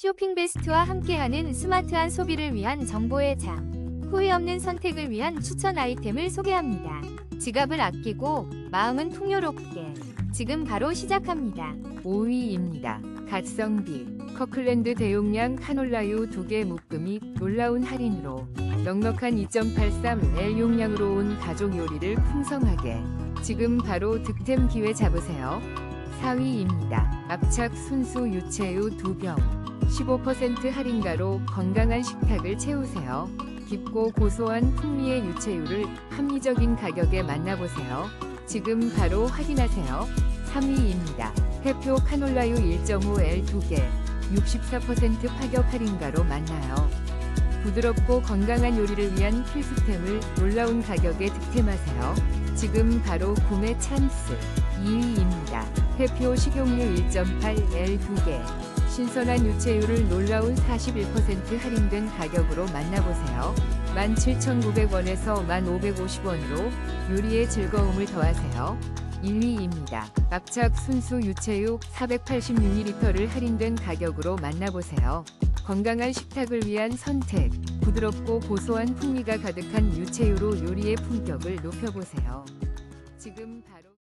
쇼핑 베스트와 함께하는 스마트한 소비를 위한 정보의 장. 후회 없는 선택을 위한 추천 아이템을 소개합니다. 지갑을 아끼고 마음은 풍요롭게. 지금 바로 시작합니다. 5위입니다. 갓성비 커클랜드 대용량 카놀라유 2개 묶음이 놀라운 할인으로 넉넉한 2.83L 용량으로 온 가족 요리를 풍성하게 지금 바로 득템 기회 잡으세요. 4위입니다. 압착 순수 유채유 2병 15% 할인가로 건강한 식탁을 채우세요. 깊고 고소한 풍미의 유채유를 합리적인 가격에 만나보세요. 지금 바로 확인하세요. 3위입니다. 대표 카놀라유 1.5L 2개 64% 파격 할인가로 만나요. 부드럽고 건강한 요리를 위한 필수템을 놀라운 가격에 득템하세요. 지금 바로 구매 찬스 2위입니다. 대표 식용유 1.8L 2개 신선한 유채유를 놀라운 41% 할인된 가격으로 만나보세요. 17,900원에서 1,550원으로 요리의 즐거움을 더하세요. 1위입니다. 압착 순수 유채유 480ml를 할인된 가격으로 만나보세요. 건강한 식탁을 위한 선택, 부드럽고 고소한 풍미가 가득한 유채유로 요리의 품격을 높여보세요. 지금 바로